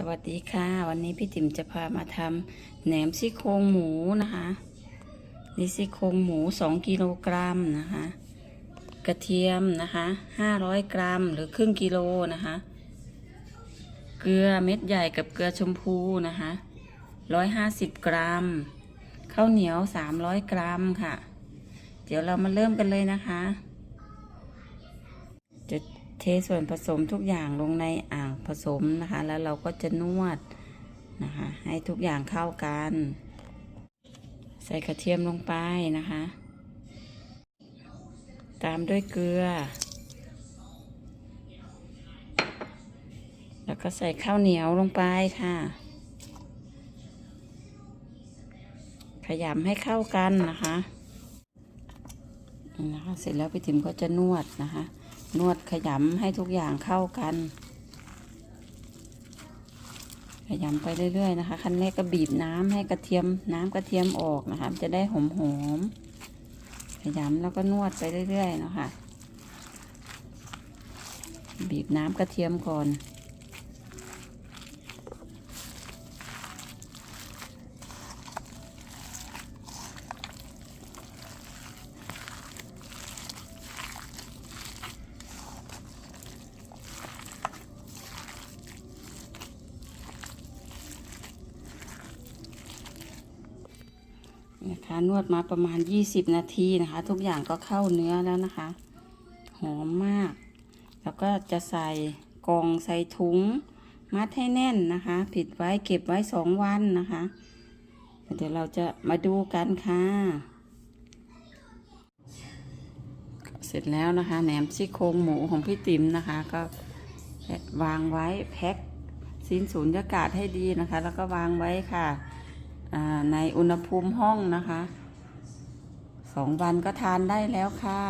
สวัสดีค่ะ วันนี้พี่ติ๋มจะพามาทำแหนมซี่โครงหมูนะคะนี่ซี่โครงหมู2กิโลกรัมนะคะ กระเทียมนะคะ500กรัมหรือครึ่งกิโลนะคะ เกลือเม็ดใหญ่กับเกลือชมพูนะคะ150กรัมข้าวเหนียว300กรัมค่ะ เดี๋ยวเรามาเริ่มกันเลยนะคะจะ เทส่วนผสมทุกอย่างลงในอ่างผสมนะคะ แล้วเราก็จะนวดนะคะ ให้ทุกอย่างเข้ากัน ใส่กระเทียมลงไปนะคะ ตามด้วยเกลือ แล้วก็ใส่ข้าวเหนียวลงไปค่ะ ขยำให้เข้ากันนะคะนะคะ เสร็จแล้วพี่ติ๋มก็จะนวดนะคะ นวดขยำให้ทุกอย่างเข้ากัน ขยำไปเรื่อยๆนะคะ ขั้นแรกก็บีบน้ำให้กระเทียมน้ำกระเทียมออกนะคะ จะได้หอมๆขยำแล้วก็นวดไปเรื่อยๆนะคะ บีบน้ำกระเทียมก่อน นะคะนวดมาประมาณ 20 นาทีนะคะ ทุกอย่างก็เข้าเนื้อแล้วนะคะ หอมมาก แล้วก็จะใส่กล่องใส่ถุง มัดให้แน่นนะคะ ผิดไว้เก็บไว้สองวันนะคะ เดี๋ยวเราจะมาดูกันค่ะ เสร็จแล้วนะคะแหนมซี่โครงหมูของพี่ติ๋มนะคะ ก็วางไว้แพ็คสิ้นสูญญากาศให้ดีนะคะ แล้วก็วางไว้ค่ะ ในอุณหภูมิห้องนะคะสองวันก็ทานได้แล้วค่ะ